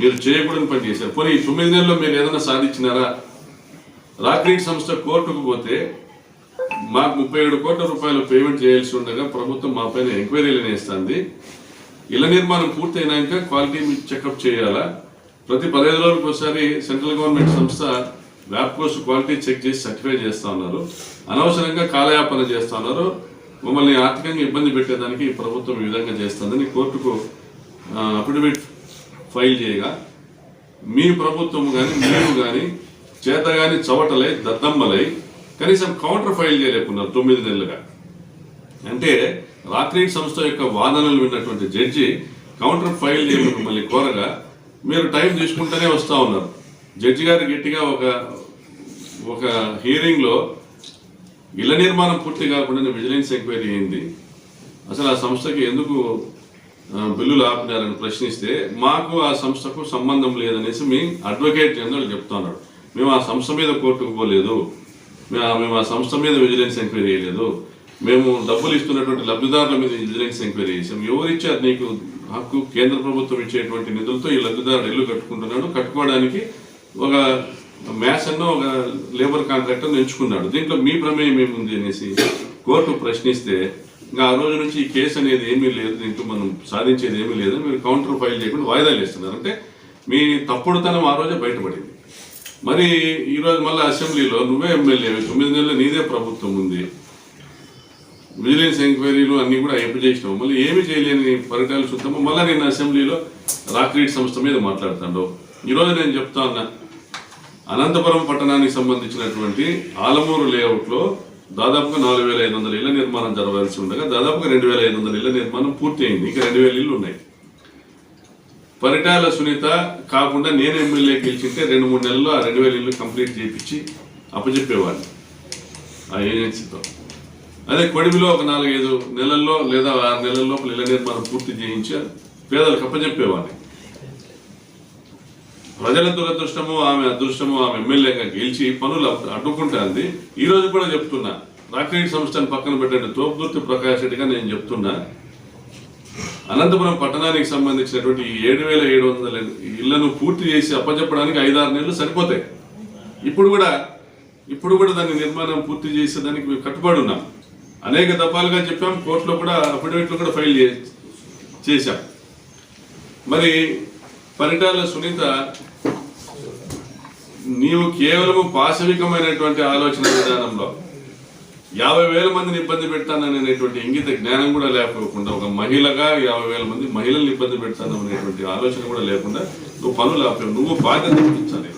మీరు చేయకూడని పని చేశారు. పోనీ ఈ తొమ్మిది నెలల్లో మీరు ఏదైనా సాధించినారా? రాక్రీట్ సంస్థ కోర్టుకు పోతే మాకు ముప్పై ఏడు కోట్ల రూపాయలు పేమెంట్ చేయాల్సి ఉండగా ప్రభుత్వం మా పైన ఎంక్వైరీలు నేస్తుంది. ఇళ్ళ నిర్మాణం పూర్తయినాక క్వాలిటీ చెకప్ చేయాలా? ప్రతి పదహైదు రోజులకు ఒకసారి సెంట్రల్ గవర్నమెంట్ సంస్థ వ్యాప్కోస్ క్వాలిటీ చెక్ చేసి సర్టిఫై చేస్తూ ఉన్నారు. అనవసరంగా కాలయాపన చేస్తూ ఉన్నారు. మమ్మల్ని ఆర్థికంగా ఇబ్బంది పెట్టేదానికి ఈ ప్రభుత్వం ఈ విధంగా చేస్తుందని కోర్టుకు అఫిడవిట్ ఫైల్ చేయగా మీ ప్రభుత్వం కానీ మీరు కానీ చేత కానీ చవటలై దద్దమ్మలై కనీసం కౌంటర్ ఫైల్ చేయలేకున్నారు తొమ్మిది నెలలుగా. అంటే రాక్రీట్ సంస్థ యొక్క వాదనలు విన్నటువంటి జడ్జి కౌంటర్ ఫైల్ చేయమని మిమ్మల్ని కోరగా మీరు టైం తీసుకుంటూనే వస్తూ ఉన్నారు. జడ్జి గారు గట్టిగా ఒక ఒక హీరింగ్లో ఇళ్ళ నిర్మాణం పూర్తి కాకుండా విజిలెన్స్ ఎంక్వైరీ అయింది. అసలు ఆ సంస్థకి ఎందుకు బిల్లులు ఆపినారని ప్రశ్నిస్తే మాకు ఆ సంస్థకు సంబంధం లేదనేసి మీ అడ్వకేట్ జనరల్ చెప్తున్నాడు. మేము ఆ సంస్థ మీద కోర్టుకు పోలేదు. మేము ఆ- సంస్థ మీద విజిలెన్స్ ఎంక్వైరీ చేయలేదు. మేము డబ్బులు ఇస్తున్నటువంటి లబ్ధిదారుల మీద విజిలెన్స్ ఎంక్వైరీ చేసాం ఎవరు ఇచ్చారు నీకు హక్కు? కేంద్ర ప్రభుత్వం ఇచ్చేటువంటి నిధులతో ఈ లబ్ధిదారుడు ఇల్లు కట్టుకుంటున్నాడు. కట్టుకోవడానికి ఒక మ్యాథ్స్ అన్న ఒక లేబర్ కాంట్రాక్టర్ ఎంచుకున్నాడు. దీంట్లో మీ ప్రమేయం ఏముంది అనేసి? కోర్టు ప్రశ్నిస్తే ఇంకా ఆ రోజు నుంచి ఈ కేసు అనేది ఏమీ లేదు దీంట్లో మనం సాధించేది ఏమీ లేదు మీరు కౌంటర్ ఫైల్ చేయకుండా వాయిదాలు ఇస్తున్నారు అంటే మీ తప్పుడుతనం ఆ రోజే బయటపడింది. మరి ఈరోజు మళ్ళీ అసెంబ్లీలో నువ్వే ఎమ్మెల్యే తొమ్మిది నెలలు నీదే ప్రభుత్వం ఉంది. విజిలెన్స్ ఎంక్వైరీలు అన్నీ కూడా అయిపు చేసినావు. మళ్ళీ ఏమి చేయలేని పరిటాలు చూద్దాము. మళ్ళీ నేను అసెంబ్లీలో రాక్రీట్ సంస్థ మీద మాట్లాడుతాడు ఈరోజు నేను చెప్తా ఉన్నా అనంతపురం పట్టణానికి సంబంధించినటువంటి ఆలమూరు లేఅవుట్లో దాదాపుగా నాలుగు వేల ఐదు వందల ఇళ్ళ నిర్మాణం జరగాల్సి ఉండగా దాదాపుగా రెండు వేల ఐదు వందల ఇళ్ళ నిర్మాణం పూర్తి అయింది ఇంకా రెండు వేల ఇళ్ళు ఉన్నాయి. పరిటాల సునీత కాకుండా నేను ఎమ్మెల్యే గెలిచింటే రెండు మూడు నెలల్లో ఆ రెండు వేల ఇల్లు కంప్లీట్ చేయించి అప్పచెప్పేవాడిని ఆ ఏజెన్సీతో. అదే కొడిమిలో ఒక నాలుగైదు నెలల్లో లేదా ఆరు నెలల్లో ఇళ్ళ నిర్మాణం పూర్తి చేయించి పేదలకు అప్పచెప్పేవాడిని. ప్రజల దురదృష్టము ఆమె అదృష్టము ఆమె ఎమ్మెల్యేగా గెలిచి పనులు అడ్డుకుంటుంది అడ్డుకుంటాంది. ఈ రోజు కూడా చెప్తున్నా. రాక్రీడ్ సంస్థను పక్కన పెట్టండి. తోపుదుర్తి ప్రకాష్ రెడ్డిగా నేను చెప్తున్నా. అనంతపురం పట్టణానికి సంబంధించినటువంటి ఈ ఏడు వేల ఏడు వందల ఇళ్ళను పూర్తి చేసి అప్పచెప్పడానికి ఐదారు నెలలు సరిపోతాయి. ఇప్పుడు కూడా ఇప్పుడు కూడా దాని నిర్మాణం పూర్తి చేసేదానికి మేము కట్టుబడి ఉన్నాం. అనేక దఫాలుగా చెప్పాం. కోర్టులో కూడా అఫిడవిట్లు కూడా ఫైల్ చే- చేశాం. మరి పరిటాల సునీత నీవు కేవలము పాశవికమైనటువంటి ఆలోచన విధానంలో యాభై వేల మందిని ఇబ్బంది పెడతాననేటువంటి ఇంగిత జ్ఞానం కూడా లేకపోకుండా ఒక మహిళగా యాభై వేల మంది మహిళల్ని ఇబ్బంది పెడతాను అనేటువంటి ఆలోచన కూడా లేకుండా నువ్వు పనులు ఆపావు. నువ్వు బాధ్యత వహించాలి.